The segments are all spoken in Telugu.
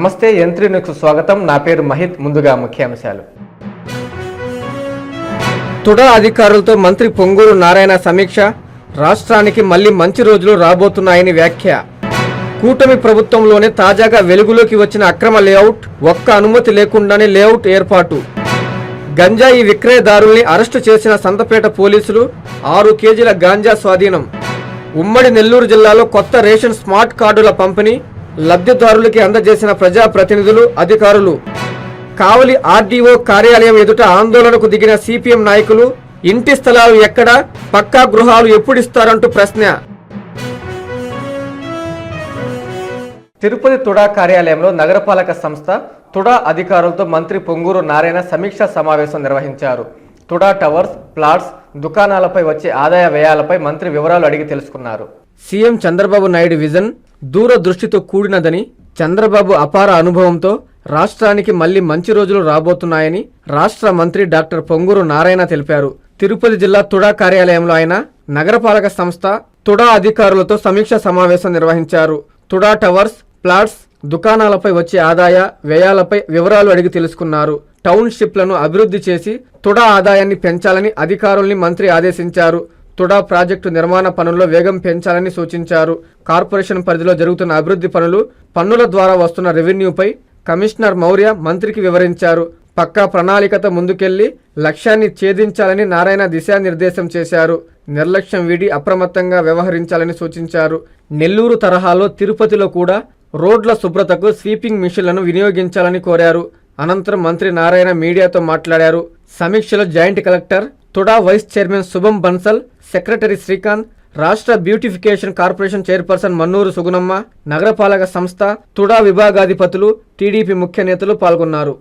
నమస్తే యంత్రి స్వాగతం. నా పేరు మహిత్ ముందుగా ముఖ్యాంశాలు. తుడా అధికారులతో మంత్రి పొంగూరు నారాయణ సమీక్ష. రాష్ట్రానికి మళ్ళీ మంచి రోజులు రాబోతున్నాయని వ్యాఖ్య. కూటమి ప్రభుత్వంలోనే తాజాగా వెలుగులోకి వచ్చిన అక్రమ లేఅవుట్. ఒక్క అనుమతి లేకుండానే లేఅవుట్ ఏర్పాటు. గంజాయి విక్రయదారుల్ని అరెస్టు చేసిన సంతపేట పోలీసులు ఆరు కేజీల గాంజా స్వాధీనం. ఉమ్మడి నెల్లూరు జిల్లాలో కొత్త రేషన్ స్మార్ట్ కార్డుల పంపిణీ. లబ్ధిదారులకి అందజేసిన ప్రజాప్రతినిధులు అధికారులు. కావలి ఆర్డీఓ కార్యాలయం ఎదుట ఆందోళనకు దిగిన సిపిఎం నాయకులు ఇంటి స్థలాలు ఎక్కడ పక్కా గృహాలు ఎప్పుడిస్తారంటూ ప్రశ్న. తిరుపతి తుడా కార్యాలయంలో నగరపాలక సంస్థ తుడా అధికారులతో మంత్రి పొంగూరు నారాయణ సమీక్షా సమావేశం నిర్వహించారు. తుడా టవర్స్ ప్లాట్స్ దుకాణాలపై వచ్చే ఆదాయ వ్యయాలపై మంత్రి వివరాలు అడిగి తెలుసుకున్నారు. సీఎం చంద్రబాబు నాయుడు విజన్ దూరదృష్టితో కూడినదని చంద్రబాబు అపార అనుభవంతో రాష్ట్రానికి మళ్ళీ మంచి రోజులు రాబోతున్నాయని రాష్ట్ర మంత్రి డాక్టర్ పొంగూరు నారాయణ తెలిపారు. తిరుపతి జిల్లా తుడా కార్యాలయంలో ఆయన నగరపాలక సంస్థ తుడా అధికారులతో సమీక్ష సమావేశం నిర్వహించారు. తుడా టవర్స్ ప్లాట్స్ దుకాణాలపై వచ్చే ఆదాయ వ్యయాలపై వివరాలు అడిగి తెలుసుకున్నారు. టౌన్షిప్లను అభివృద్ధి చేసి తుడా ఆదాయాన్ని పెంచాలని అధికారుల్ని మంత్రి ఆదేశించారు. తుడా ప్రాజెక్టు నిర్మాణ పనుల్లో వేగం పెంచాలని సూచించారు. కార్పొరేషన్ పరిధిలో జరుగుతున్న అభివృద్ధి పనులు పన్నుల ద్వారా వస్తున్న రెవెన్యూపై కమిషనర్ మౌర్య మంత్రికి వివరించారు. పక్కా ప్రణాళికతో ముందుకెళ్ళి లక్ష్యాన్ని ఛేదించాలని నారాయణ దిశానిర్దేశం చేశారు. నిర్లక్ష్యం వీడి అప్రమత్తంగా వ్యవహరించాలని సూచించారు. నెల్లూరు తరహాలో తిరుపతిలో కూడా రోడ్ల శుభ్రతకు స్వీపింగ్ మిషన్లను వినియోగించాలని కోరారు. అనంతరం మంత్రి నారాయణ మీడియాతో మాట్లాడారు. సమీక్షలో joint collector TUDA vice chairman Shubham Bansal secretary Srikanth రాష్ట్ర beautification corporation chairperson Mannuru Sugunamma నగరపాలక సంస్థ తుడా విభాగాధిపతులు టీడీపీ ముఖ్య నేతలు పాల్గొన్నారు.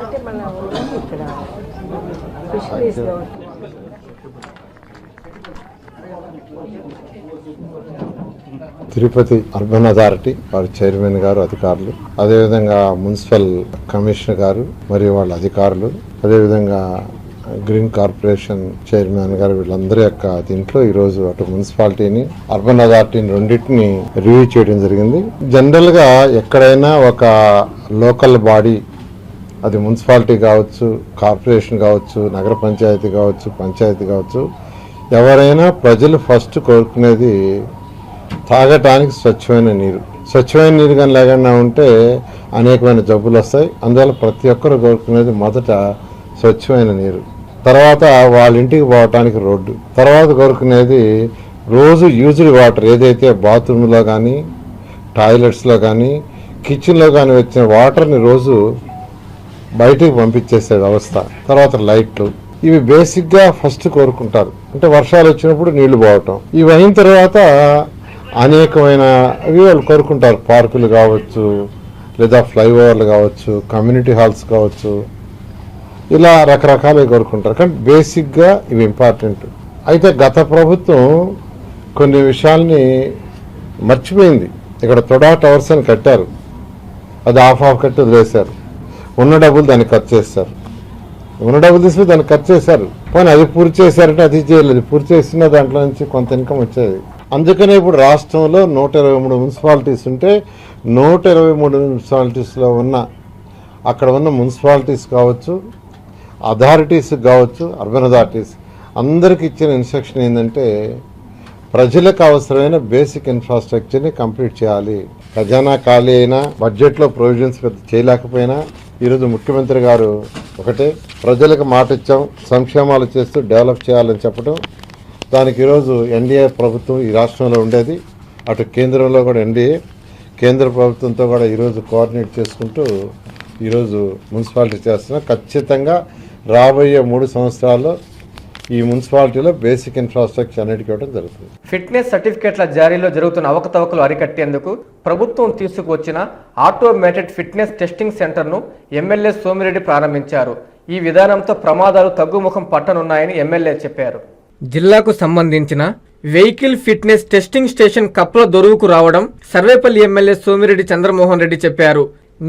అంటే మన ఇక్కడ ఫిషరీస్లో తిరుపతి అర్బన్ అథారిటీ వారి చైర్మన్ గారు అధికారులు అదేవిధంగా మున్సిపల్ కమిషనర్ గారు మరియు వాళ్ళ అధికారులు అదేవిధంగా గ్రీన్ కార్పొరేషన్ చైర్మన్ గారు వీళ్ళందరి యొక్క దీంట్లో ఈరోజు అటు మున్సిపాలిటీని అర్బన్ అథారిటీని రెండింటిని రివ్యూ చేయడం జరిగింది. జనరల్గా ఎక్కడైనా ఒక లోకల్ బాడీ అది మున్సిపాలిటీ కావచ్చు కార్పొరేషన్ కావచ్చు నగర పంచాయతీ కావచ్చు పంచాయతీ కావచ్చు ఎవరైనా ప్రజలు ఫస్ట్ కోరుకునేది తాగటానికి స్వచ్ఛమైన నీరు. స్వచ్ఛమైన నీరు కానీ లేకుండా ఉంటే అనేకమైన జబ్బులు వస్తాయి. అందువల్ల ప్రతి ఒక్కరు కోరుకునేది మొదట స్వచ్ఛమైన నీరు. తర్వాత వాళ్ళ ఇంటికి పోవటానికి రోడ్డు. తర్వాత కోరుకునేది రోజు యూజ్డ్ వాటర్ ఏదైతే బాత్రూంలో కానీ టాయిలెట్స్లో కానీ కిచెన్లో కానీ వచ్చిన వాటర్ని రోజు బయటికి పంపించేసే వ్యవస్థ. తర్వాత లైట్లు. ఇవి బేసిక్గా ఫస్ట్ కోరుకుంటారు. అంటే వర్షాలు వచ్చినప్పుడు నీళ్ళు పోవటం. ఇవి అయిన తర్వాత అనేకమైన వాళ్ళు కోరుకుంటారు. పార్కులు కావచ్చు లేదా ఫ్లైఓవర్లు కావచ్చు కమ్యూనిటీ హాల్స్ కావచ్చు. ఇలా రకరకాలు కోరుకుంటారు. కానీ బేసిక్గా ఇవి ఇంపార్టెంట్. అయితే గత ప్రభుత్వం కొన్ని విషయాల్ని మర్చిపోయింది. ఇక్కడ తొడా టవర్స్ అని కట్టారు. అది ఆఫ్ ఆఫ్ కట్టి వదిలేశారు. ఉన్న డబ్బులు దాన్ని ఖర్చు చేస్తారు. ఉన్న డబ్బులు తీసుకుని దాన్ని ఖర్చు చేశారు. పోనీ అది పూర్తి చేశారంటే అది చేయలేదు. పూర్తి చేసిన దాంట్లో నుంచి కొంత ఇన్కమ్ వచ్చేది. అందుకనే ఇప్పుడు రాష్ట్రంలో నూట ఇరవై మూడు మున్సిపాలిటీస్ ఉంటే నూట ఇరవై మూడు మున్సిపాలిటీస్లో ఉన్న అక్కడ ఉన్న మున్సిపాలిటీస్ కావచ్చు అథారిటీస్ కావచ్చు అర్బన్ అథారిటీస్ అందరికి ఇచ్చిన ఇన్స్ట్రక్షన్ ఏంటంటే ప్రజలకు అవసరమైన బేసిక్ ఇన్ఫ్రాస్ట్రక్చర్ని కంప్లీట్ చేయాలి. ఖజానా ఖాళీ అయినా బడ్జెట్లో ప్రొవిజన్స్ పెద్ద చేయలేకపోయినా ఈరోజు ముఖ్యమంత్రి గారు ఒకటే ప్రజలకు మాట ఇచ్చాం సంక్షేమాలు చేస్తూ డెవలప్ చేయాలని చెప్పడం దానికి ఈరోజు ఎన్డీఏ ప్రభుత్వం ఈ రాష్ట్రంలో ఉండేది. అటు కేంద్రంలో కూడా ఎన్డీఏ కేంద్ర ప్రభుత్వంతో కూడా ఈరోజు కోఆర్డినేట్ చేసుకుంటూ ఈరోజు మున్సిపాలిటీ చేస్తున్నాం. ఖచ్చితంగా రాబోయే మూడు సంవత్సరాల్లో ఈ మున్సిపాలిటీలో బేసిక్ ఇన్ఫ్రాస్ట్రక్చర్ అన్నిటికీ ఇవ్వడం జరుగుతుంది. ఫిట్నెస్ సర్టిఫికేట్ల జారీలో జరుగుతున్న అవకతవకలు అరికట్టేందుకు ప్రభుత్వం తీసుకువచ్చిన ఆటోమేటెడ్ ఫిట్నెస్ టెస్టింగ్ సెంటర్ను ఎమ్మెల్యే సోమిరెడ్డి ప్రారంభించారు. ఈ విధానంతో ప్రమాదాలు తగ్గుముఖం పట్టనున్నాయని ఎమ్మెల్యే చెప్పారు. జిల్లాకు సంబంధించిన vehicle fitness testing station Kapla దొరువుకు రావడం సర్వేపల్లి ఎమ్మెల్యే సోమిరెడ్డి చంద్రమోహన్ రెడ్డి చెప్పారు.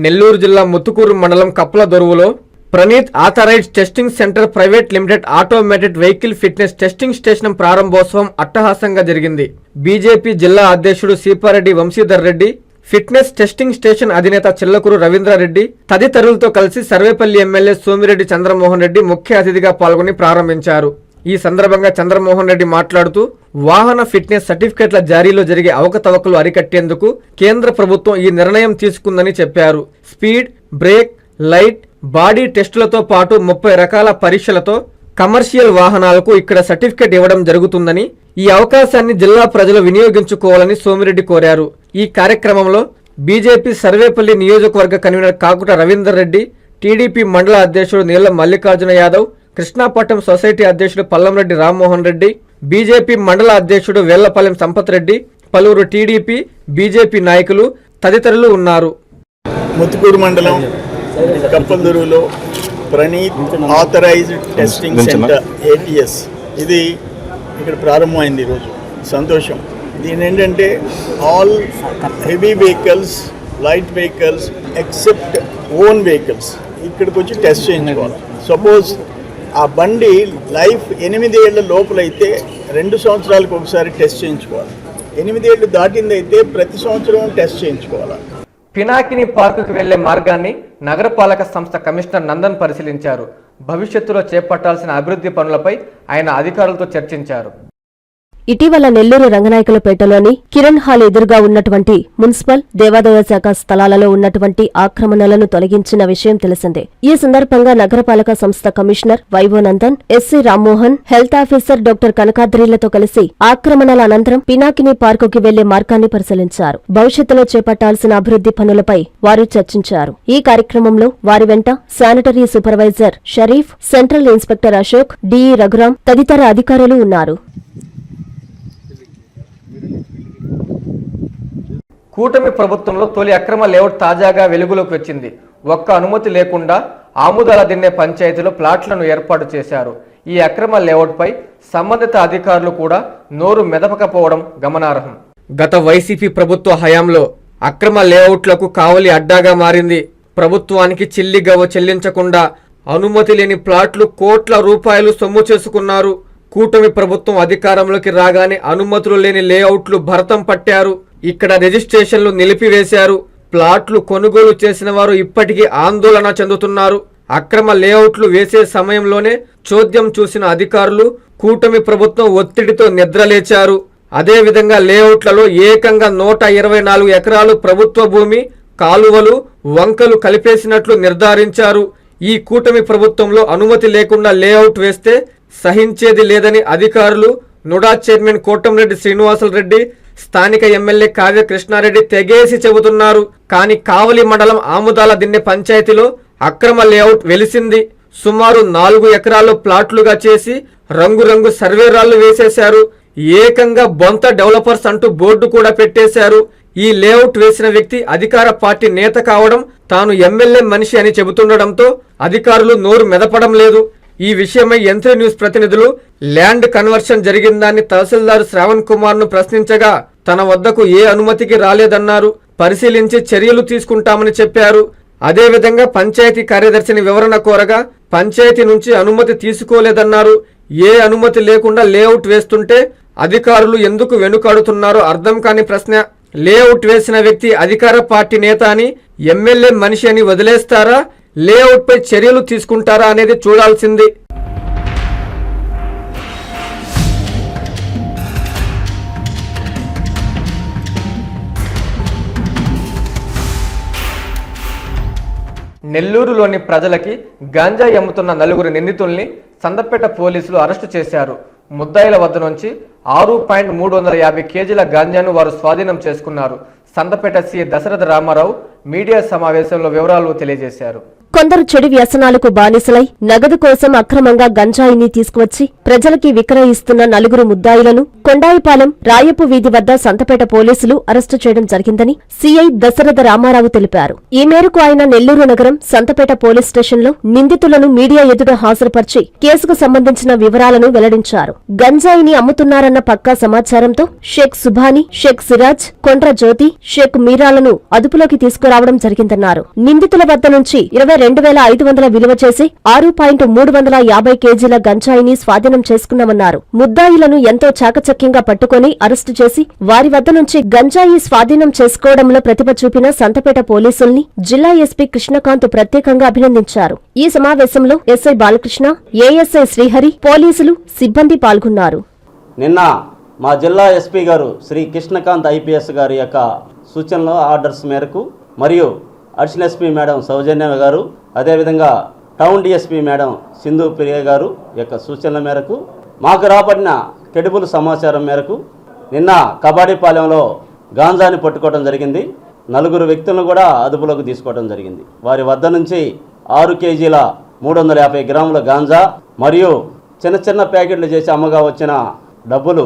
నెల్లూరు జిల్లా ముత్తుకూరు మండలం కప్ల దొరువులో Praneeth authorised testing centre private limited automated vehicle fitness testing station ప్రారంభోత్సవం అట్టహాసంగా జరిగింది. బీజేపీ జిల్లా అధ్యక్షుడు Seepareddy Vamsidhar Reddy fitness testing station అధినేత చిల్లకూరు రవీంద్రారెడ్డి తదితరులతో కలిసి సర్వేపల్లి ఎమ్మెల్యే సోమిరెడ్డి చంద్రమోహన్ రెడ్డి ముఖ్య అతిథిగా పాల్గొని ప్రారంభించారు. ఈ సందర్భంగా చంద్రమోహన్ రెడ్డి మాట్లాడుతూ వాహన ఫిట్నెస్ సర్టిఫికెట్ల జారీలో జరిగే అవకతవకలు అరికట్టేందుకు కేంద్ర ప్రభుత్వం ఈ నిర్ణయం తీసుకుందని చెప్పారు. స్పీడ్ బ్రేక్ లైట్ బాడీ టెస్టులతో పాటు ముప్పై రకాల పరీక్షలతో కమర్షియల్ వాహనాలకు ఇక్కడ సర్టిఫికెట్ ఇవ్వడం జరుగుతుందని ఈ అవకాశాన్ని జిల్లా ప్రజలు వినియోగించుకోవాలని సోమిరెడ్డి కోరారు. ఈ కార్యక్రమంలో బీజేపీ సర్వేపల్లి నియోజకవర్గ కన్వీనర్ కాకుట రవీందర్ రెడ్డి టీడీపీ మండల అధ్యక్షుడు నీళ్ళ మల్లికార్జున యాదవ్ కృష్ణాపట్నం సొసైటీ అధ్యక్షుడు పల్లంరెడ్డి రామ్మోహన్ రెడ్డి బీజేపీ మండల అధ్యక్షుడు వేళ్ళపాలెం సంపత్ రెడ్డి పలువురు టీడీపీ బీజేపీ నాయకులు తదితరులు ఉన్నారు. ముత్తుకూరు మండలం కప్పందూరులో Praneeth authorised testing centre ATS ఇది ఇక్కడ ప్రారంభమైంది ఈరోజు సంతోషం. దీని ఏంటంటే all heavy vehicles light vehicles except own vehicles. ఇక్కడికి వచ్చి టెస్ట్ చేయించుకోవాలి. సపోజ్ ఆ బండి లైఫ్ ఎనిమిదేళ్ళ లోపలైతే రెండు సంవత్సరాలకు ఒకసారి టెస్ట్ చేయించుకోవాలి. ఎనిమిదేళ్ళు దాటిందైతే ప్రతి సంవత్సరం టెస్ట్ చేయించుకోవాలి. పినాకిని పార్కుకు వెళ్ళే మార్గాన్ని నగరపాలక సంస్థ కమిషనర్ నందన్ పరిశీలించారు. భవిష్యత్తులో చేపట్టాల్సిన అభివృద్ధి పనులపై ఆయన అధికారులతో చర్చించారు. ఇటీవల నెల్లూరు రంగనాయకులపేటలోని కిరణ్ హాల్ ఎదురుగా ఉన్నటువంటి మున్సిపల్ దేవాదాయ శాఖ స్థలాలలో ఉన్నటువంటి ఆక్రమణలను తొలగించిన విషయం తెలిసిందే. ఈ సందర్భంగా నగరపాలక సంస్థ commissioner వైవోనందన్ SC Rammohan health officer doctor కనకాద్రిలతో కలిసి ఆక్రమణల అనంతరం పినాకిని పార్కుకి వెళ్ళే మార్గాన్ని పరిశీలించారు. భవిష్యత్తులో చేపట్టాల్సిన అభివృద్ధి పనులపై వారు చర్చించారు. ఈ కార్యక్రమంలో వారి వెంట sanitary supervisor Sharif central inspector Ashok DE Raghuram తదితర అధికారులు ఉన్నారు. కూటమి ప్రభుత్వంలో తొలి అక్రమ లేఅవుట్ తాజాగా వెలుగులోకి వచ్చింది. ఒక్క అనుమతి లేకుండా ఆముదాల దిన్నే పంచాయతీలో ప్లాట్లను ఏర్పాటు చేశారు. ఈ అక్రమ లేఅవుట్పై సంబంధిత అధికారులు కూడా నోరు మెదపకపోవడం గమనార్హం. గత వైసీపీ ప్రభుత్వ హయాంలో అక్రమ లేఅవుట్లకు కావలి అడ్డాగా మారింది. ప్రభుత్వానికి చిల్లి గవ్వ చెల్లించకుండా అనుమతి లేని ప్లాట్లు కోట్ల రూపాయలు సొమ్ము చేసుకున్నారు. కూటమి ప్రభుత్వం అధికారంలోకి రాగానే అనుమతులు లేని లేఅవుట్లు భరతం పట్టారు. ఇక్కడ రిజిస్ట్రేషన్లు నిలిపివేశారు. ప్లాట్లు కొనుగోలు చేసిన వారు ఇప్పటికీ ఆందోళన చెందుతున్నారు. అక్రమ లేఅవుట్లు వేసే సమయంలోనే చోద్యం చూసిన అధికారులు కూటమి ప్రభుత్వం ఒత్తిడితో నిద్రలేచారు. అదేవిధంగా లేఅవుట్లలో ఏకంగా నూట ఇరవై నాలుగు ఎకరాలు ప్రభుత్వ భూమి కాలువలు వంకలు కలిపేసినట్లు నిర్ధారించారు. ఈ కూటమి ప్రభుత్వంలో అనుమతి లేకుండా లేఅవుట్ వేస్తే సహించేది లేదని అధికారులు నుడా చైర్మన్ కోటంరెడ్డి శ్రీనివాసులు రెడ్డి స్థానిక ఎమ్మెల్యే కావ్య కృష్ణారెడ్డి తెగేసి చెబుతున్నారు. కానీ కావలి మండలం ఆముదాల దిన్నె పంచాయతీలో అక్రమ లేఅవుట్ వెలిసింది. సుమారు నాలుగు ఎకరాలు ప్లాట్లుగా చేసి రంగురంగు సర్వేరాళ్ళు వేసేశారు. ఏకంగా బొంత డెవలపర్స్ అంటూ బోర్డు కూడా పెట్టేశారు. ఈ లేఅవుట్ వేసిన వ్యక్తి అధికార పార్టీ నేత కావడం తాను ఎమ్మెల్యే మనిషి అని చెబుతుండడంతో అధికారులు నోరు మెదపడం లేదు. ఈ విషయమై యంత్ర న్యూస్ ప్రతినిధులు ల్యాండ్ కన్వర్షన్ జరిగిందాన్ని తహసీల్దార్ శ్రావణ్ కుమార్ను ప్రశ్నించగా తన వద్దకు ఏ అనుమతికి రాలేదన్నారు. పరిశీలించి చర్యలు తీసుకుంటామని చెప్పారు. అదేవిధంగా పంచాయతీ కార్యదర్శిని వివరణ కోరగా పంచాయతీ నుంచి అనుమతి తీసుకోలేదన్నారు. ఏ అనుమతి లేకుండా లేఅవుట్ వేస్తుంటే అధికారులు ఎందుకు వెనుకాడుతున్నారో అర్థం కాని ప్రశ్న. లేఅవుట్ వేసిన వ్యక్తి అధికార పార్టీ నేత అని ఎమ్మెల్యే మనిషి అని వదిలేస్తారా? లేఅవుట్ పై చర్యలు తీసుకుంటారా అనేది చూడాల్సింది. నెల్లూరులోని ప్రజలకి గాంజాయి అమ్ముతున్న నలుగురు నిందితుల్ని సందపేట పోలీసులు అరెస్టు చేశారు. ముద్దాయిల వద్ద నుంచి ఆరు పాయింట్ మూడు వందల యాభై కేజీల గాంజాను వారు స్వాధీనం చేసుకున్నారు. సందపేట సీఏ దశరథ రామారావు మీడియా సమావేశంలో వివరాలు తెలియజేశారు. కొందరు చెడు వ్యసనాలకు బానిసలై నగదు కోసం అక్రమంగా గంజాయిని తీసుకువచ్చి ప్రజలకి విక్రయిస్తున్న నలుగురు ముద్దాయిలను కొండాయిపాలెం రాయపు వీధి వద్ద సంతపేట పోలీసులు అరెస్టు చేయడం జరిగిందని సీఐ దశరథ రామారావు తెలిపారు. ఈ మేరకు ఆయన నెల్లూరు నగరం సంతపేట పోలీస్ స్టేషన్లో నిందితులను మీడియా ఎదుట హాజరుపరిచి కేసుకు సంబంధించిన వివరాలను వెల్లడించారు. గంజాయిని అమ్ముతున్నారన్న పక్కా సమాచారంతో షేక్ సుభాని షేక్ సిరాజ్ కొండ్ర జ్యోతి షేక్ మీరాలను అదుపులోకి తీసుకు తీసుకురావడం జరిగిందన్నారు. నిందితుల వద్ద నుంచి ఇరవై రెండు వేల ఐదు వందల విలువ చేసి ఆరు పాయింట్ మూడు వందల యాభై కేజీల గంజాయిని స్వాధీనం చేసుకున్నామన్నారు. ముద్దాయిలను ఎంతో చాకచక్యంగా పట్టుకుని అరెస్టు చేసి వారి వద్ద నుంచి గంజాయి స్వాధీనం చేసుకోవడంలో ప్రతిభ చూపిన సంతపేట పోలీసుల్ని జిల్లా ఎస్పీ కృష్ణకాంత్ ప్రత్యేకంగా అభినందించారు. ఈ సమావేశంలో ఎస్ఐ బాలకృష్ణ ఏఎస్ఐ శ్రీహరి పోలీసులు సిబ్బంది పాల్గొన్నారు. నిన్న మా జిల్లా ఎస్పీ గారు శ్రీ కృష్ణకాంత్ ఐపీఎస్ గారి యొక్క సూచనలు ఆర్డర్స్ మేరకు మరియు అడిషనల్ ఎస్పీ మేడం సౌజన్య గారు అదేవిధంగా town DSP madam Sindhu Priya garu యొక్క సూచనల మేరకు మాకు రాబడిన కెడుబుల్ సమాచారం మేరకు నిన్న కబాడీపాలెంలో గాంజాని పట్టుకోవడం జరిగింది. నలుగురు వ్యక్తులను కూడా అదుపులోకి తీసుకోవడం జరిగింది. వారి వద్ద నుంచి ఆరు కేజీల మూడు వందల యాభై గ్రాముల గాంజా మరియు చిన్న చిన్న ప్యాకెట్లు చేసి అమ్మగా వచ్చిన డబ్బులు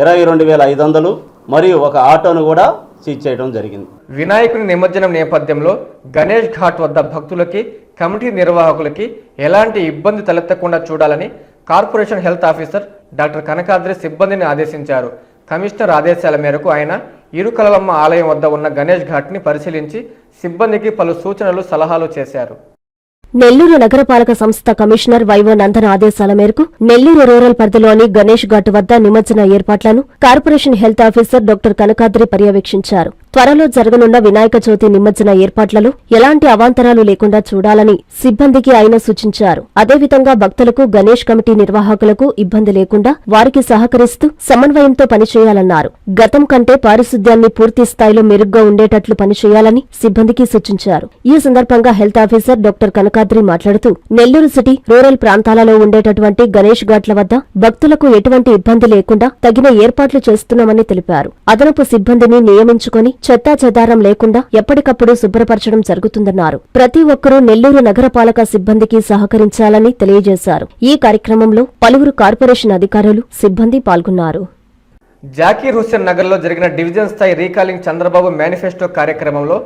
ఇరవై రెండు వేల ఐదు వందలు మరియు ఒక ఆటోను కూడా సీజ్ చేయడం జరిగింది. వినాయకుని నిమజ్జనం నేపథ్యంలో గణేష్ ఘాట్ వద్ద భక్తులకి కమిటీ నిర్వాహకులకి ఎలాంటి ఇబ్బంది తలెత్తకుండా చూడాలని corporation health officer doctor Kanakadri సిబ్బందిని ఆదేశించారు. కమిషనర్ ఆదేశాల మేరకు ఆయన ఇరుకలమ్మ ఆలయం వద్ద ఉన్న గణేష్ ఘాట్ని పరిశీలించి సిబ్బందికి పలు సూచనలు సలహాలు చేశారు. నెల్లూరు నగరపాలక సంస్థ కమిషనర్ వైవో నందన ఆదేశాల మేరకు నెల్లూరు రూరల్ పరిధిలోని గణేష్ ఘాట్ వద్ద నిమజ్జన ఏర్పాట్లను corporation health officer doctor Kanakadri పర్యవేక్షించారు. త్వరలో జరగనున్న వినాయక చవితి నిమజ్జన ఏర్పాట్లలో ఎలాంటి అవాంతరాలు లేకుండా చూడాలని సిబ్బందికి ఆయన సూచించారు. అదేవిధంగా భక్తులకు గణేష్ కమిటీ నిర్వాహకులకు ఇబ్బంది లేకుండా వారికి సహకరిస్తూ సమన్వయంతో పనిచేయాలన్నారు. గతం కంటే పారిశుద్ధ్యాన్ని పూర్తి స్థాయిలో మెరుగ్గా ఉండేటట్లు పనిచేయాలని సిబ్బందికి సూచించారు. ఈ సందర్భంగా హెల్త్ ఆఫీసర్ డాక్టర్ కనకాద్రి మాట్లాడుతూ నెల్లూరు సిటీ రూరల్ ప్రాంతాలలో ఉండేటటువంటి గణేష్ ఘాట్ల వద్ద భక్తులకు ఎటువంటి ఇబ్బంది లేకుండా తగిన ఏర్పాట్లు చేస్తున్నామని తెలిపారు. అదనపు సిబ్బందిని నియమించుకొని చెత్తా చెదారం లేకుండా ఎప్పటికప్పుడు శుభ్రపరచడం జరుగుతుందన్నారు. ప్రతి ఒక్కరూ నెల్లూరు నగరపాలక సిబ్బందికి సహకరించాలని తెలియజేశారు. ఈ కార్యక్రమంలో పలువురు కార్పొరేషన్ అధికారులు సిబ్బంది పాల్గొన్నారు. జాకీర్ హుస్సేన్ నగర్లో జరిగిన డివిజన్ స్థాయి రీకాలింగ్ చంద్రబాబు మేనిఫెస్టో కార్యక్రమంలో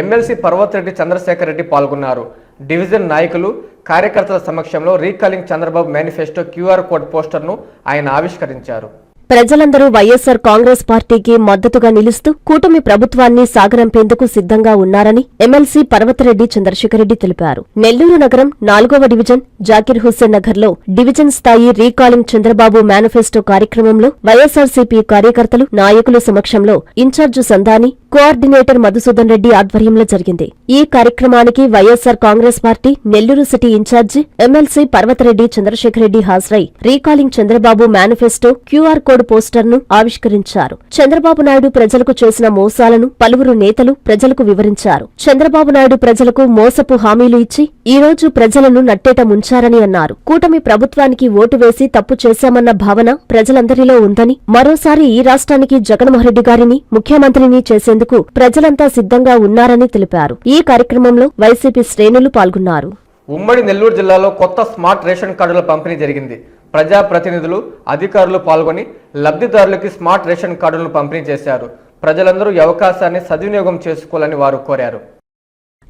ఎమ్మెల్సీ పర్వతరెడ్డి చంద్రశేఖర్ రెడ్డి పాల్గొన్నారు. డివిజన్ నాయకులు కార్యకర్తల సమక్షంలో recalling Chandrababu manifesto QR code పోస్టర్ను ఆయన ఆవిష్కరించారు. ప్రజలందరూ వైఎస్సార్ కాంగ్రెస్ పార్టీకి మద్దతుగా నిలుస్తూ కూటమి ప్రభుత్వాన్ని సాగరంపేందుకు సిద్ధంగా ఉన్నారని ఎమ్మెల్సీ పర్వతరెడ్డి చంద్రశేఖరరెడ్డి తెలిపారు. నెల్లూరు నగరం నాలుగవ డివిజన్ జాకిర్ హుస్సేన్ నగర్లో డివిజన్ స్థాయి రీకాలింగ్ చంద్రబాబు మేనిఫెస్టో కార్యక్రమంలో వైఎస్సార్సీపీ కార్యకర్తలు నాయకుల సమక్షంలో ఇన్ఛార్జు సందాని కోఆర్డినేటర్ మధుసూదన్ రెడ్డి ఆధ్వర్యంలో జరిగింది. ఈ కార్యక్రమానికి YSR Congress party Nellore city incharge MLC Parvathareddy Chandrasekharareddy హాజరై recalling Chandrababu manifesto QR code పోస్టర్ను ఆవిష్కరించారు. చంద్రబాబు నాయుడు ప్రజలకు చేసిన మోసాలను పలువురు నేతలు ప్రజలకు వివరించారు. చంద్రబాబు నాయుడు ప్రజలకు మోసపు హామీలు ఇచ్చి ఈ రోజు ప్రజలను నట్టేట ముంచారని అన్నారు. కూటమి ప్రభుత్వానికి ఓటు వేసి తప్పు చేశామన్న భావన ప్రజలందరిలో ఉందని మరోసారి ఈ రాష్ట్రానికి జగన్మోహన్ రెడ్డి గారిని ముఖ్యమంత్రిని చేసేందుకు ప్రజలంతా సిద్ధంగా ఉన్నారని తెలిపారు. ఈ కార్యక్రమంలో వైసీపీ శ్రేణులు పాల్గొన్నారు. ఉమ్మడి నెల్లూరు జిల్లాలో కొత్త స్మార్ట్ రేషన్ కార్డుల పంపిణీ జరిగింది. ప్రజాప్రతినిధులు అధికారులు పాల్గొని లబ్ధిదారులకి స్మార్ట్ రేషన్ కార్డులను పంపిణీ చేశారు. ప్రజలందరూ ఈ అవకాశాన్ని సద్వినియోగం చేసుకోవాలని వారు కోరారు.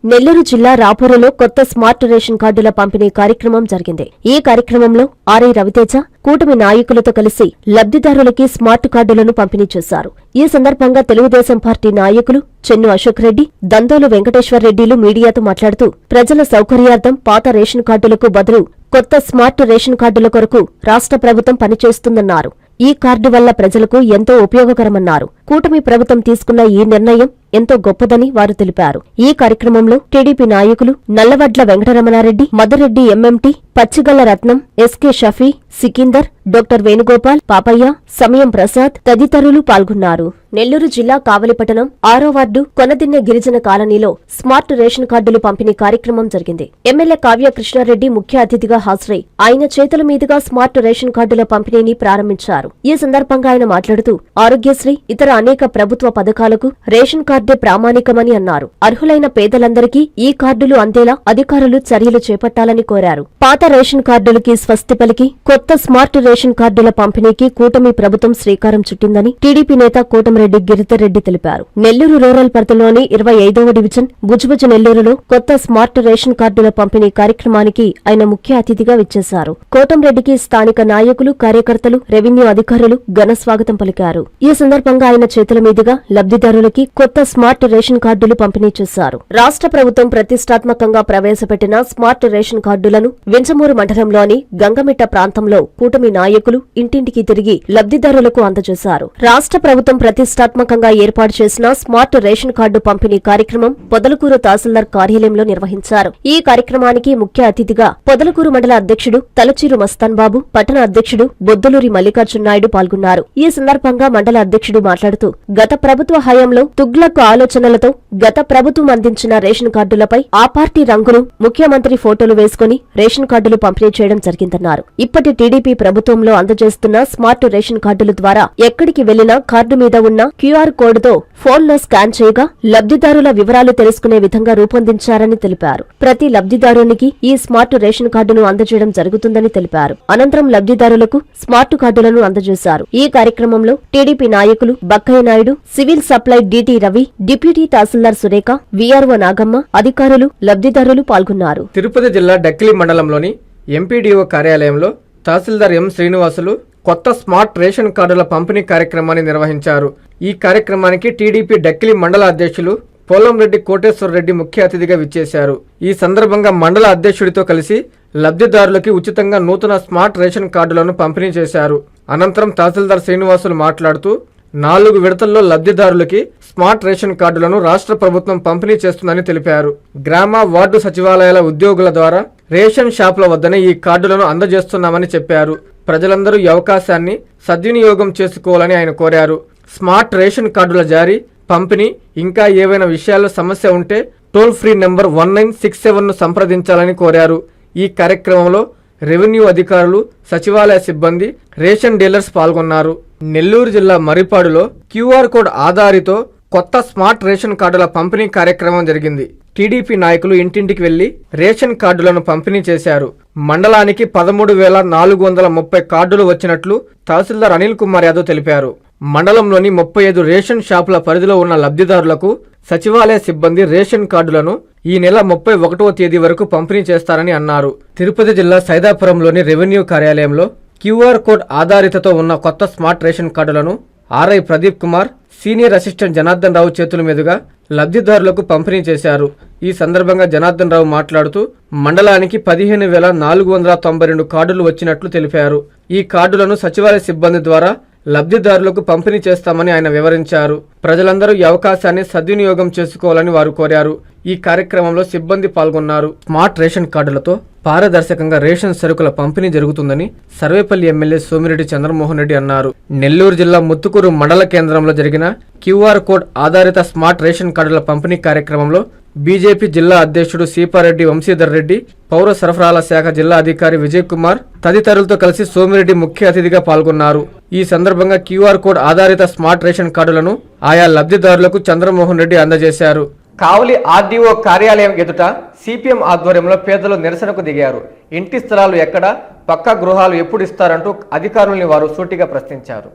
నెల్లూరు జిల్లా రాపూరులో కొత్త స్మార్ట్ రేషన్ కార్డుల పంపిణీ కార్యక్రమం జరిగింది. ఈ కార్యక్రమంలో ఆర్ఐ రవితేజ కూటమి నాయకులతో కలిసి లబ్ధిదారులకి స్మార్ట్ కార్డులను పంపిణీ చేశారు. ఈ సందర్భంగా తెలుగుదేశం పార్టీ నాయకులు చెన్ను అశోక్ రెడ్డి దందోలు వెంకటేశ్వర్ రెడ్డిలు మీడియాతో మాట్లాడుతూ ప్రజల సౌకర్యార్థం పాత రేషన్ కార్డులకు బదులు కొత్త స్మార్ట్ రేషన్ కార్డుల కొరకు రాష్ట్ర ప్రభుత్వం పనిచేస్తుందన్నారు. ఈ కార్డు వల్ల ప్రజలకు ఎంతో ఉపయోగకరమన్నారు. కూటమి ప్రభుత్వం తీసుకున్న ఈ నిర్ణయం ఎంతో గొప్పదని వారు తెలిపారు. ఈ కార్యక్రమంలో టీడీపీ నాయకులు Nallavadla Venkataramanareddy Madhureddy MMT Pachigalla Ratnam SK Shafi Sikandar doctor Venugopal Papaiah సమయం ప్రసాద్ తదితరులు పాల్గొన్నారు. నెల్లూరు జిల్లా కావలిపట్టణం ఆరో వార్డు కొనదిన్నె గిరిజన కాలనీలో స్మార్ట్ రేషన్ కార్డులు పంపిణీ కార్యక్రమం జరిగింది. ఎమ్మెల్యే కావ్య కృష్ణారెడ్డి ముఖ్య అతిథిగా హాజరై ఆయన చేతుల మీదుగా స్మార్ట్ రేషన్ కార్డుల పంపిణీని ప్రారంభించారు. ఈ సందర్భంగా ఆయన మాట్లాడుతూ ఆరోగ్యశ్రీ ఇతర అనేక ప్రభుత్వ పథకాలకు రేషన్ కార్డు ప్రామాణికమని అన్నారు. అర్హులైన పేదలందరికీ ఈ కార్డులు అందేలా అధికారులు చర్యలు చేపట్టాలని కోరారు. పాత రేషన్ కార్డులకి స్వస్తి పలికి కొత్త స్మార్ట్ రేషన్ కార్డుల పంపిణీకి కూటమి ప్రభుత్వం శ్రీకారం చుట్టిందని టీడీపీ నేత కోటమిరెడ్డి గిరిధర్రెడ్డి తెలిపారు. నెల్లూరు రూరల్ పరిధిలోని ఇరవై ఐదవ డివిజన్ భుజభుజ నెల్లూరులో కొత్త స్మార్ట్ రేషన్ కార్డుల పంపిణీ కార్యక్రమానికి ఆయన ముఖ్య అతిథిగా విచ్చేశారు. కోటంరెడ్డికి స్థానిక నాయకులు కార్యకర్తలు రెవెన్యూ అధికారులు ఘన స్వాగతం పలికారు. ఈ సందర్భంగా ఆయన చేతుల మీదుగా లబ్ధిదారులకి కొత్త స్మార్ట్ రేషన్ కార్డులు పంపిణీ చేశారు. రాష్ట్ర ప్రభుత్వం ప్రతిష్టాత్మకంగా ప్రవేశపెట్టిన స్మార్ట్ రేషన్ కార్డులను వింజమూరు మండలంలోని గంగమిట్ట ప్రాంతంలో కూటమి నాయకులు ఇంటింటికి తిరిగి లబ్దిదారులకు అందజేశారు. రాష్ట్ర ప్రభుత్వం ప్రతిష్టాత్మకంగా ఏర్పాటు చేసిన స్మార్ట్ రేషన్ కార్డు పంపిణీ కార్యక్రమం పొదలకూరు తహసీల్దార్ కార్యాలయంలో నిర్వహించారు. ఈ కార్యక్రమానికి ముఖ్య అతిథిగా పొదలకూరు మండల అధ్యక్షుడు తలచీరు మస్తాన్ బాబు పట్టణ అధ్యక్షుడు బొద్దులూరి మల్లికార్జున నాయుడు పాల్గొన్నారు. ఈ సందర్భంగా మండల అధ్యక్షుడు మాట్లాడుతూ గత ప్రభుత్వ హయాంలో తుగ్లక్ ఆలోచనలతో గత ప్రభుత్వం అందించిన రేషన్ కార్డులపై ఆ పార్టీ రంగులు ముఖ్యమంత్రి ఫోటోలు వేసుకుని రేషన్ కార్డులు పంపిణీ చేయడం జరిగిందన్నారు. ఇప్పటి టీడీపీ ప్రభుత్వంలో అందజేస్తున్న స్మార్ట్ రేషన్ కార్డుల ద్వారా ఎక్కడికి వెళ్ళినా కార్డు మీద ఉన్న క్యూఆర్ కోడ్తో ఫోన్లో స్కాన్ చేయగా లబ్దిదారుల వివరాలు తెలుసుకునే విధంగా రూపొందించారని తెలిపారు. ప్రతి లబ్దిదారునికి ఈ స్మార్ట్ రేషన్ కార్డును అందజేయడం జరుగుతుందని తెలిపారు. అనంతరం లబ్దిదారులకు స్మార్ట్ కార్డులను అందజేశారు. ఈ కార్యక్రమంలో టీడీపీ నాయకులు Bakkaiah Naidu civil supply DT Ravi deputy తహసీల్దార్ సురేఖ వీఆర్ఓ నాగమ్మ అధికారులు లబ్దిదారులు పాల్గొన్నారు. తిరుపతి జిల్లా డక్కిలి మండలంలోని ఎంపీడీఓ కార్యాలయంలో తహసీల్దార్ ఎం శ్రీనివాసులు కొత్త స్మార్ట్ రేషన్ కార్డుల పంపిణీ కార్యక్రమాన్ని నిర్వహించారు. ఈ కార్యక్రమానికి టీడీపీ డక్కిలి మండల అధ్యక్షులు పోలంరెడ్డి కోటేశ్వరరెడ్డి ముఖ్య అతిథిగా విచ్చేశారు. ఈ సందర్భంగా మండల అధ్యక్షుడితో కలిసి లబ్ధిదారులకి ఉచితంగా నూతన స్మార్ట్ రేషన్ కార్డులను పంపిణీ చేశారు. అనంతరం తహసీల్దార్ శ్రీనివాసులు మాట్లాడుతూ నాలుగు విడతల్లో లబ్ధిదారులకి స్మార్ట్ రేషన్ కార్డులను రాష్ట్ర ప్రభుత్వం పంపిణీ చేస్తుందని తెలిపారు. గ్రామ వార్డు సచివాలయాల ఉద్యోగుల ద్వారా రేషన్ షాపుల వద్దనే ఈ కార్డులను అందజేస్తున్నామని చెప్పారు. ప్రజలందరూ ఈ అవకాశాన్ని సద్వినియోగం చేసుకోవాలని ఆయన కోరారు. స్మార్ట్ రేషన్ కార్డుల జారీ పంపిణీ ఇంకా ఏవైనా విషయాల్లో సమస్య ఉంటే toll free number one nine six సెవెన్ను సంప్రదించాలని కోరారు. ఈ కార్యక్రమంలో రెవెన్యూ అధికారులు సచివాలయ సిబ్బంది రేషన్ డీలర్స్ పాల్గొన్నారు. నెల్లూరు జిల్లా మరిపాడులో క్యూఆర్ కోడ్ ఆధారితో కొత్త స్మార్ట్ రేషన్ కార్డుల పంపిణీ కార్యక్రమం జరిగింది. టీడీపీ నాయకులు ఇంటింటికి వెళ్ళి రేషన్ కార్డులను పంపిణీ చేశారు. మండలానికి పదమూడు వేల నాలుగు వందల ముప్పై కార్డులు వచ్చినట్లు తహసీల్దార్ అనిల్ కుమార్ యాదవ్ తెలిపారు. మండలంలోని ముప్పై ఐదు రేషన్ షాపుల పరిధిలో ఉన్న లబ్ధిదారులకు సచివాలయ సిబ్బంది రేషన్ కార్డులను ఈ నెల ముప్పై ఒకటవ తేదీ వరకు పంపిణీ చేస్తారని అన్నారు. తిరుపతి జిల్లా సైదాపురంలోని రెవెన్యూ కార్యాలయంలో క్యూఆర్ కోడ్ ఆధారితతో ఉన్న కొత్త స్మార్ట్ రేషన్ కార్డులను RI Pradeep Kumar senior assistant Janardhan Rao చేతుల మీదుగా లబ్ధిదారులకు పంపిణీ చేశారు. ఈ సందర్భంగా జనార్దన్ రావు మాట్లాడుతూ మండలానికి పదిహేను వేల నాలుగు వందల తొంభై రెండు కార్డులు వచ్చినట్లు తెలిపారు. ఈ కార్డులను సచివాలయ సిబ్బంది ద్వారా లబ్ధిదారులకు పంపిణీ చేస్తామని ఆయన వివరించారు. ప్రజలందరూ ఈ అవకాశాన్ని సద్వినియోగం చేసుకోవాలని వారు కోరారు. ఈ కార్యక్రమంలో సిబ్బంది పాల్గొన్నారు. స్మార్ట్ రేషన్ కార్డులతో పారదర్శకంగా రేషన్ సరుకుల పంపిణీ జరుగుతుందని సర్వేపల్లి ఎమ్మెల్యే సోమిరెడ్డి చంద్రమోహన్ రెడ్డి అన్నారు. నెల్లూరు జిల్లా ముత్తుకూరు మండల కేంద్రంలో జరిగిన క్యూఆర్ కోడ్ ఆధారిత స్మార్ట్ రేషన్ కార్డుల పంపిణీ కార్యక్రమంలో బీజేపీ జిల్లా అధ్యక్షుడు సీపారెడ్డి వంశీధర్ రెడ్డి పౌర సరఫరాల శాఖ జిల్లా అధికారి విజయ్ కుమార్ తదితరులతో కలిసి సోమిరెడ్డి ముఖ్య అతిథిగా పాల్గొన్నారు. ఈ సందర్భంగా క్యూఆర్ కోడ్ ఆధారిత స్మార్ట్ రేషన్ కార్డులను ఆయా లబ్ధిదారులకు చంద్రమోహన్ రెడ్డి అందజేశారు. కావలి ఆర్డీఓ కార్యాలయం ఎదుట సిపిఎం ఆధ్వర్యంలో పేదలు నిరసనకు దిగారు. ఇంటి స్థలాలు ఎక్కడ పక్కా గృహాలు ఎప్పుడు ఇస్తారంటూ అధికారుల్ని వారు సూటిగా ప్రశ్నించారు.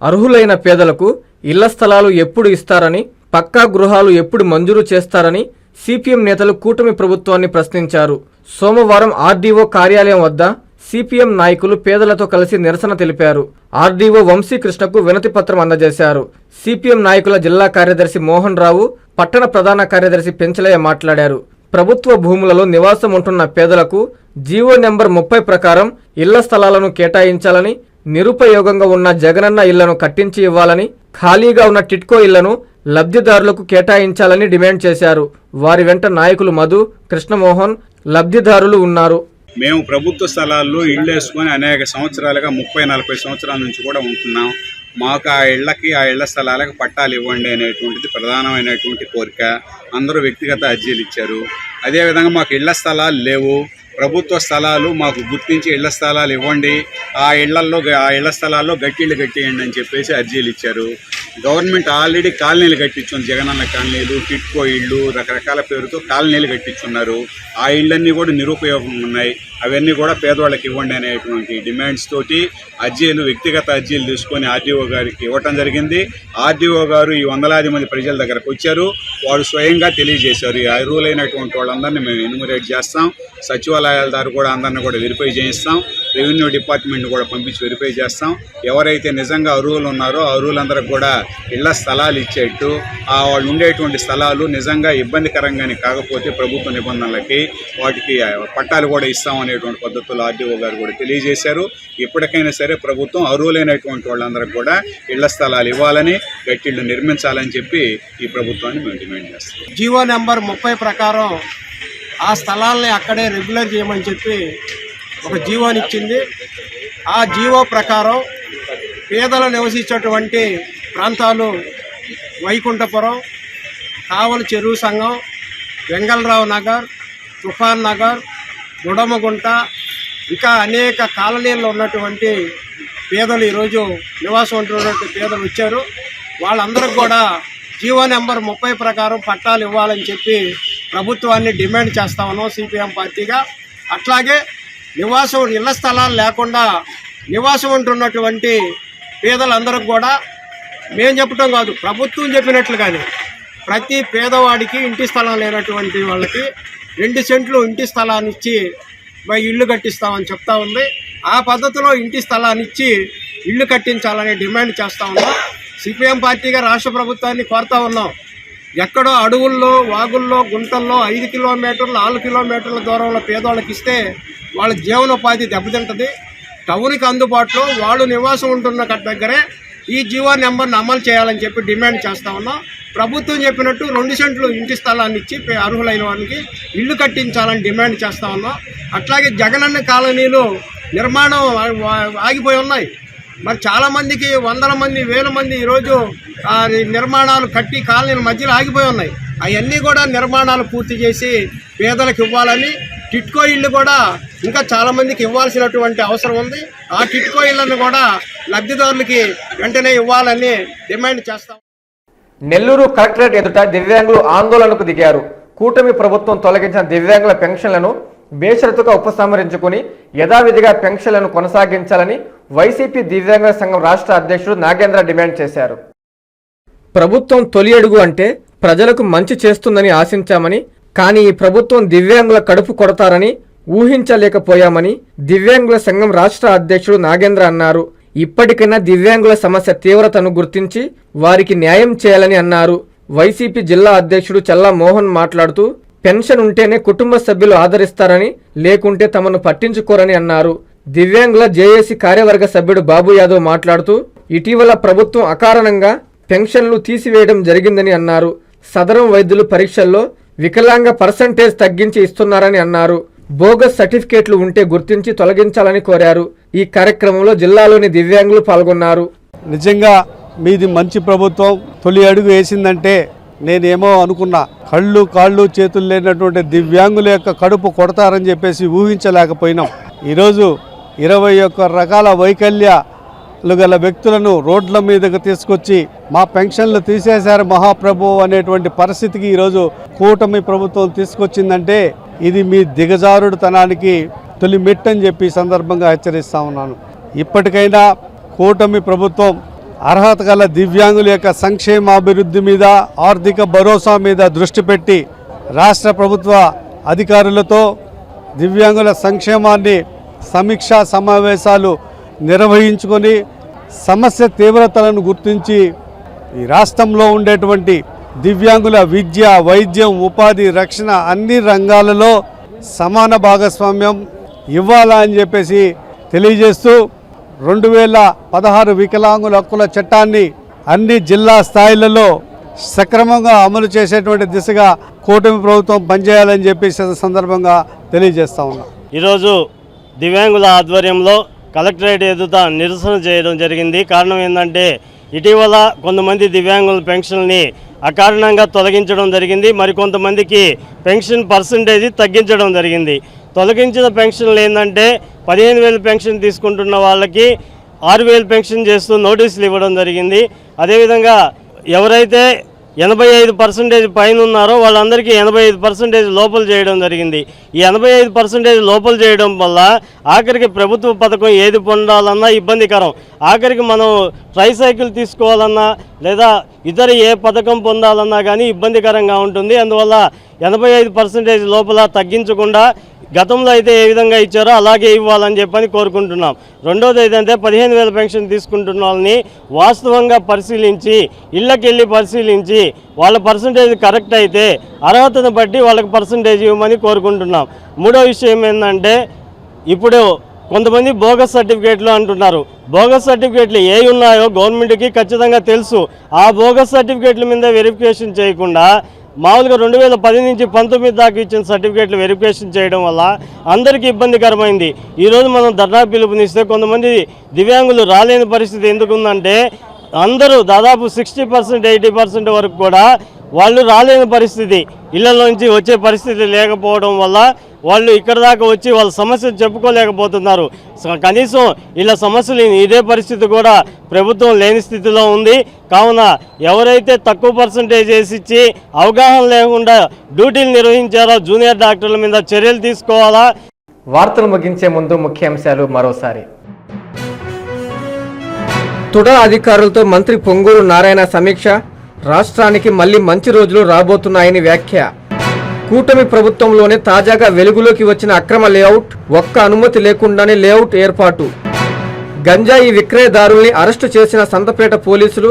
అర్హులైన పేదలకు ఇళ్ళ స్థలాలు ఎప్పుడు ఇస్తారని పక్కా గృహాలు ఎప్పుడు మంజూరు చేస్తారని సిపిఎం నేతలు కూటమి ప్రభుత్వాన్ని ప్రశ్నించారు. సోమవారం ఆర్డీఓ కార్యాలయం వద్ద సిపిఎం నాయకులు పేదలతో కలిసి నిరసన తెలిపారు. ఆర్డీఓ వంశీకృష్ణకు వినతి పత్రం అందజేశారు. సిపిఎం నాయకుల జిల్లా కార్యదర్శి మోహన్ రావు పట్టణ ప్రధాన కార్యదర్శి పెంచలయ్య మాట్లాడారు. ప్రభుత్వ భూములలో నివాసం ఉంటున్న పేదలకు జీవో నెంబర్ ముప్పై ప్రకారం ఇళ్ళ స్థలాలను కేటాయించాలని నిరుపయోగంగా ఉన్న జగనన్న ఇళ్ళను కట్టించి ఇవ్వాలని ఖాళీగా ఉన్న టిట్కో ఇళ్ళను లబ్ధిదారులకు కేటాయించాలని డిమాండ్ చేశారు. వారి వెంట నాయకులు మధు కృష్ణమోహన్ లబ్ధిదారులు ఉన్నారు. మేము ప్రభుత్వ స్థలాల్లో ఇళ్ళు వేసుకొని అనేక సంవత్సరాలుగా ముప్పై నలభై సంవత్సరాల నుంచి కూడా ఉంటున్నాం. మాకు ఆ ఇళ్ళకి ఆ ఇళ్ళ స్థలాలకు పట్టాలు ఇవ్వండి అనేటువంటిది ప్రధానమైనటువంటి కోరిక. అందరూ వ్యక్తిగత అర్జీలు ఇచ్చారు. అదేవిధంగా మాకు ఇళ్ళ స్థలాలు లేవు. ప్రభుత్వ స్థలాలు మాకు గుర్తించి ఇళ్ళ స్థలాలు ఇవ్వండి. ఆ ఇళ్ళల్లో ఆ ఇళ్ళ స్థలాల్లో గట్టిళ్ళు కట్టేయండి అని చెప్పేసి అర్జీలు ఇచ్చారు. గవర్నమెంట్ ఆల్రెడీ కాలనీలు కట్టించుంది. జగనన్న కాలనీలు టిట్కో ఇళ్ళు రకరకాల పేరుతో కాలనీలు కట్టించున్నారు. ఆ ఇళ్ళన్నీ కూడా నిరుపయోగంగా ఉన్నాయి. అవన్నీ కూడా పేదవాళ్ళకి ఇవ్వండి అనేటువంటి డిమాండ్స్ తోటి అర్జీలు వ్యక్తిగత అర్జీలు తీసుకొని ఆర్డీఓ గారికి ఇవ్వటం జరిగింది. ఆర్డీఓ గారు ఈ వందలాది మంది ప్రజల దగ్గరకు వచ్చారు. వారు స్వయంగా తెలియజేశారు. ఈ అర్హులైనటువంటి వాళ్ళందరినీ మేము ఎన్యుమరేట్ చేస్తాం. సచివాలయాల ద్వారా కూడా అందరిని కూడా వెరిఫై చేయిస్తాం. రెవెన్యూ డిపార్ట్మెంట్ కూడా పంపించి వెరిఫై చేస్తాం. ఎవరైతే నిజంగా అర్హులు ఉన్నారో ఆ అర్హులందరికి కూడా ఇళ్ళ స్థలాలు ఇచ్చేట్టు ఆ వాళ్ళు ఉండేటువంటి స్థలాలు నిజంగా ఇబ్బందికరంగానే కాకపోతే ప్రభుత్వ నిబంధనలకి వాటికి పట్టాలు కూడా ఇస్తామనేటువంటి పద్ధతులు ఆర్డీఓ గారు కూడా తెలియజేశారు. ఇప్పటికైనా సరే ప్రభుత్వం అర్హులైనటువంటి వాళ్ళందరికీ కూడా ఇళ్ళ స్థలాలు ఇవ్వాలని గట్టిళ్ళు నిర్మించాలని చెప్పి ఈ ప్రభుత్వాన్ని మేము డిమాండ్ చేస్తాం జీవో నెంబర్ ముప్పై ప్రకారం ఆ స్థలాల్ని అక్కడే రెగ్యులర్ చేయమని చెప్పి ఒక జీవోని ఇచ్చింది ఆ జీవో ప్రకారం పేదలు నివసించేటువంటి ప్రాంతాలు వైకుంఠపురం కావలి చెరువు సంఘం వెంగళరావు నగర్ తుఫాన్ నగర్ గుడమగుంట ఇంకా అనేక కాలనీల్లో ఉన్నటువంటి పేదలు ఈరోజు నివాసం ఉంటున్నటువంటి పేదలు వచ్చారు. వాళ్ళందరికి కూడా జీవో నెంబర్ ముప్పై ప్రకారం పట్టాలు ఇవ్వాలని చెప్పి ప్రభుత్వాన్ని డిమాండ్ చేస్తా ఉన్నాం సిపిఎం పార్టీగా. అట్లాగే నివాసం ఇళ్ళ స్థలాలు లేకుండా నివాసం ఉంటున్నటువంటి పేదలందరికి కూడా మేము చెప్పటం కాదు ప్రభుత్వం చెప్పినట్లుగానే ప్రతి పేదవాడికి ఇంటి స్థలం లేనటువంటి వాళ్ళకి రెండు సెంట్లు ఇంటి స్థలాన్ని ఇచ్చి ఇల్లు కట్టిస్తామని చెప్తా ఉంది. ఆ పద్ధతిలో ఇంటి స్థలాన్ని ఇచ్చి ఇల్లు కట్టించాలని డిమాండ్ చేస్తూ ఉన్నాం. సిపిఎం పార్టీగా రాష్ట్ర ప్రభుత్వాన్ని కోరుతా ఉన్నాం. ఎక్కడో అడవుల్లో వాగుల్లో గుంటల్లో ఐదు కిలోమీటర్లు నాలుగు కిలోమీటర్ల దూరంలో పేదవాళ్ళకి ఇస్తే వాళ్ళ జీవనోపాధి దెబ్బతింటుంది. టౌన్కి అందుబాటులో వాళ్ళు నివాసం ఉంటున్న దగ్గరే ఈ జీవో నెంబర్ను అమలు చేయాలని చెప్పి డిమాండ్ చేస్తా ఉన్నాం. ప్రభుత్వం చెప్పినట్టు రెండు సెంట్లు ఇంటి స్థలాన్ని ఇచ్చి అర్హులైన వారికి ఇల్లు కట్టించాలని డిమాండ్ చేస్తా ఉన్నాం. అట్లాగే జగనన్న కాలనీలు నిర్మాణం ఆగిపోయి ఉన్నాయి. మరి చాలామందికి వందల మంది వేల మంది ఈరోజు నిర్మాణాలు కట్టి కాలనీల మధ్యలో ఆగిపోయి ఉన్నాయి. అవన్నీ కూడా నిర్మాణాలు పూర్తి చేసి పేదలకు ఇవ్వాలని టిట్కో ఇళ్ళు కూడా ఇంకా చాలా మందికి ఇవ్వాల్సినటువంటి అవసరం ఉంది. ఆ టిట్కో ఇళ్ళను కూడా లబ్ధిదారులకి వెంటనే ఇవ్వాలని డిమాండ్ చేస్తాం నెల్లూరు కలెక్టరేట్ ఎదుట దివ్యాంగులు ఆందోళనకు దిగారు. కూటమి ప్రభుత్వం తొలగించిన దివ్యాంగుల పెన్షన్లను బేషరతుగా ఉపసంహరించుకుని యథావిధిగా పెన్షన్లను కొనసాగించాలని వైసీపీ దివ్యాంగుల సంఘం రాష్ట్ర అధ్యక్షుడు నాగేంద్ర డిమాండ్ చేశారు. ప్రభుత్వం తొలి అడుగు అంటే ప్రజలకు మంచి చేస్తుందని ఆశించామని కానీ ఈ ప్రభుత్వం దివ్యాంగుల కడుపు కొడతారని ఊహించలేకపోయామని దివ్యాంగుల సంఘం రాష్ట్ర అధ్యక్షుడు నాగేంద్ర అన్నారు. ఇప్పటికైనా దివ్యాంగుల సమస్య తీవ్రతను గుర్తించి వారికి న్యాయం చేయాలని అన్నారు. వైసీపీ జిల్లా అధ్యక్షుడు చల్లా మోహన్ మాట్లాడుతూ పెన్షన్ ఉంటేనే కుటుంబ సభ్యులు ఆదరిస్తారని లేకుంటే తమను పట్టించుకోరని అన్నారు. దివ్యాంగుల జేఏసీ కార్యవర్గ సభ్యుడు బాబు యాదవ్ మాట్లాడుతూ ఇటీవల ప్రభుత్వం అకారణంగా పెన్షన్లు తీసివేయడం జరిగిందని అన్నారు. సదరం వైద్యులు పరీక్షల్లో వికలాంగ పర్సంటేజ్ తగ్గించి ఇస్తున్నారని అన్నారు. బోగస్ సర్టిఫికేట్లు ఉంటే గుర్తించి తొలగించాలని కోరారు. ఈ కార్యక్రమంలో జిల్లాలోని దివ్యాంగులు పాల్గొన్నారు. నిజంగా మీది మంచి ప్రభుత్వం తొలి అడుగు వేసిందంటే నేనేమో అనుకున్నా. కళ్ళు కాళ్ళు చేతులు లేనటువంటి దివ్యాంగుల యొక్క కడుపు కొడతారని చెప్పేసి ఊహించలేకపోయినాం. ఈరోజు ఇరవై ఒక్క రకాల వైకల్యాలు గల వ్యక్తులను రోడ్ల మీదకు తీసుకొచ్చి మా పెన్షన్లు తీసేశారు మహాప్రభు అనేటువంటి పరిస్థితికి ఈరోజు కూటమి ప్రభుత్వం తీసుకొచ్చిందంటే ఇది మీ దిగజారుడుతనానికి తొలి మెట్టని చెప్పి సందర్భంగా హెచ్చరిస్తా ఉన్నాను. ఇప్పటికైనా కూటమి ప్రభుత్వం అర్హత గల దివ్యాంగుల యొక్క సంక్షేమాభివృద్ధి మీద ఆర్థిక భరోసా మీద దృష్టి పెట్టి రాష్ట్ర ప్రభుత్వ అధికారులతో దివ్యాంగుల సంక్షేమాన్ని సమీక్షా సమావేశాలు నిర్వహించుకొని సమస్య తీవ్రతలను గుర్తించి ఈ రాష్ట్రంలో ఉండేటువంటి దివ్యాంగుల విద్య వైద్యం ఉపాధి రక్షణ అన్ని రంగాలలో సమాన భాగస్వామ్యం ఇవ్వాలా అని చెప్పేసి తెలియజేస్తూ రెండు వేల పదహారు వికలాంగుల హక్కుల చట్టాన్ని అన్ని జిల్లా స్థాయిలలో సక్రమంగా అమలు చేసేటువంటి దిశగా కూటమి ప్రభుత్వం పనిచేయాలని చెప్పి సందర్భంగా తెలియజేస్తా ఉన్నాం. ఈరోజు దివ్యాంగుల ఆధ్వర్యంలో కలెక్టరేట్ ఎదుట నిరసన చేయడం జరిగింది. కారణం ఏంటంటే ఇటీవల కొంతమంది దివ్యాంగుల పెన్షన్ని అకారణంగా తొలగించడం జరిగింది. మరికొంతమందికి పెన్షన్ పర్సంటేజ్ తగ్గించడం జరిగింది. తొలగించిన పెన్షన్లు ఏంటంటే పదిహేను వేలు పెన్షన్ తీసుకుంటున్న వాళ్ళకి ఆరు వేలు పెన్షన్ చేస్తూ నోటీసులు ఇవ్వడం జరిగింది. అదేవిధంగా ఎవరైతే ఎనభై ఐదు పర్సెంటేజ్ పైన ఉన్నారో వాళ్ళందరికీ ఎనభై ఐదు పర్సెంటేజ్ లోపల చేయడం జరిగింది. ఈ ఎనభై ఐదు పర్సెంటేజ్ లోపల చేయడం వల్ల ఆఖరికి ప్రభుత్వ పథకం ఏది పొందాలన్నా ఇబ్బందికరం. ఆఖరికి మనం ట్రైసైకిల్ తీసుకోవాలన్నా లేదా ఇతర ఏ పథకం పొందాలన్నా కానీ ఇబ్బందికరంగా ఉంటుంది. అందువల్ల ఎనభై ఐదు పర్సెంటేజ్ లోపల తగ్గించకుండా గతంలో అయితే ఏ విధంగా ఇచ్చారో అలాగే ఇవ్వాలని చెప్పని కోరుకుంటున్నాం. రెండోది ఏంటంటే పదిహేను వేల పెన్షన్ తీసుకుంటున్న వాళ్ళని వాస్తవంగా పరిశీలించి ఇళ్ళకెళ్ళి పరిశీలించి వాళ్ళ పర్సంటేజ్ కరెక్ట్ అయితే అర్హతను బట్టి వాళ్ళకి పర్సంటేజ్ ఇవ్వమని కోరుకుంటున్నాం. మూడో విషయం ఏంటంటే ఇప్పుడు కొంతమంది బోగస్ సర్టిఫికేట్లు అంటున్నారు. బోగస్ సర్టిఫికేట్లు ఏ ఉన్నాయో గవర్నమెంట్కి ఖచ్చితంగా తెలుసు. ఆ బోగస్ సర్టిఫికేట్ల మీద వెరిఫికేషన్ చేయకుండా మామూలుగా రెండు వేల పది నుంచి పంతొమ్మిది దాకా ఇచ్చిన సర్టిఫికేట్లు వెరిఫికేషన్ చేయడం వల్ల అందరికీ ఇబ్బందికరమైంది. ఈరోజు మనం ధర్నా పిలుపునిస్తే కొంతమంది దివ్యాంగులు రాలేని పరిస్థితి ఎందుకుందంటే అందరూ దాదాపు సిక్స్టీ పర్సెంట్ ఎయిటీ పర్సెంట్ వరకు కూడా వాళ్ళు రాలేని పరిస్థితి. ఇళ్ళలోంచి వచ్చే పరిస్థితి లేకపోవడం వల్ల వాళ్ళు ఇక్కడ దాకా వచ్చి వాళ్ళ సమస్యలు చెప్పుకోలేకపోతున్నారు. కనీసం ఇలా సమస్యలు ఇదే పరిస్థితి కూడా ప్రభుత్వం లేని స్థితిలో ఉంది. కావున ఎవరైతే తక్కువ పర్సంటేజ్ వేసి ఇచ్చి అవగాహన లేకుండా డ్యూటీలు నిర్వహించారో జూనియర్ డాక్టర్ల మీద చర్యలు తీసుకోవాలా? వార్తలు ముగించే ముందు ముఖ్యాంశాలు మరోసారి. తుడా అధికారులతో మంత్రి పొంగూరు నారాయణ సమీక్ష రాష్ట్రానికి మళ్ళీ మంచి రోజులు రాబోతున్నాయని వ్యాఖ్య. కూటమి ప్రభుత్వంలోనే తాజాగా వెలుగులోకి వచ్చిన అక్రమ లేఅవుట్ ఒక్క అనుమతి లేకుండానే లేఅవుట్ ఏర్పాటు. గంజాయి విక్రయదారుల్ని అరెస్టు చేసిన సంతపేట పోలీసులు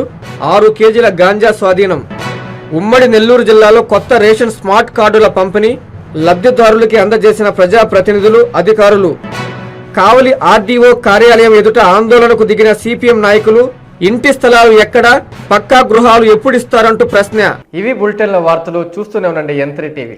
ఆరు కేజీల గాంజా స్వాధీనం. ఉమ్మడి నెల్లూరు జిల్లాలో కొత్త రేషన్ స్మార్ట్ కార్డుల పంపిణీ లబ్ధిదారులకి అందజేసిన ప్రజాప్రతినిధులు అధికారులు. కావలి ఆర్డీఓ కార్యాలయం ఎదుట ఆందోళనకు దిగిన సిపిఎం నాయకులు ఇంటి స్థలాలు ఎక్కడ? పక్కా గృహాలు ఎప్పుడు ఇస్తారంటూ ప్రశ్న. ఇవి బులెటిన్ల వార్తలు చూస్తూనే ఉండండి యంత్రి టీవీ